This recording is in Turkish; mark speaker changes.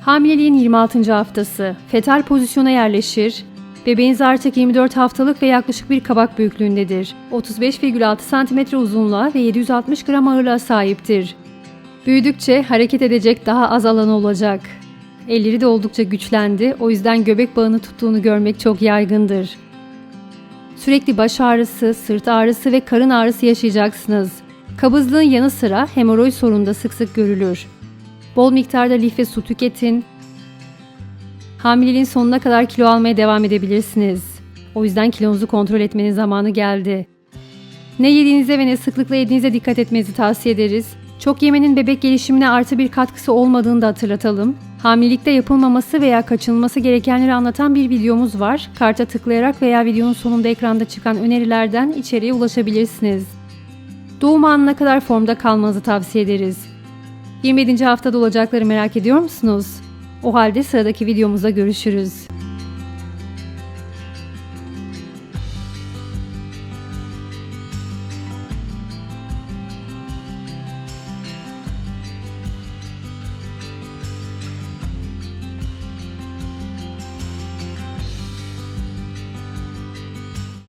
Speaker 1: Hamileliğin 26. haftası. Fetal pozisyona yerleşir. Bebeğiniz artık 24 haftalık ve yaklaşık bir kabak büyüklüğündedir. 35,6 cm uzunluğa ve 760 gram ağırlığa sahiptir. Büyüdükçe hareket edecek daha az alanı olacak. Elleri de oldukça güçlendi, o yüzden göbek bağını tuttuğunu görmek çok yaygındır. Sürekli baş ağrısı, sırt ağrısı ve karın ağrısı yaşayacaksınız. Kabızlığın yanı sıra hemoroid sorunu da sık sık görülür. Bol miktarda lif ve su tüketin. Hamileliğin sonuna kadar kilo almaya devam edebilirsiniz. O yüzden kilonuzu kontrol etmenin zamanı geldi. Ne yediğinize ve ne sıklıkla yediğinize dikkat etmenizi tavsiye ederiz. Çok yemenin bebek gelişimine artı bir katkısı olmadığını da hatırlatalım. Hamilelikte yapılmaması veya kaçınılması gerekenleri anlatan bir videomuz var. Karta tıklayarak veya videonun sonunda ekranda çıkan önerilerden içeriye ulaşabilirsiniz. Doğum anına kadar formda kalmanızı tavsiye ederiz. 27. haftada olacakları merak ediyor musunuz? O halde sıradaki videomuzda görüşürüz.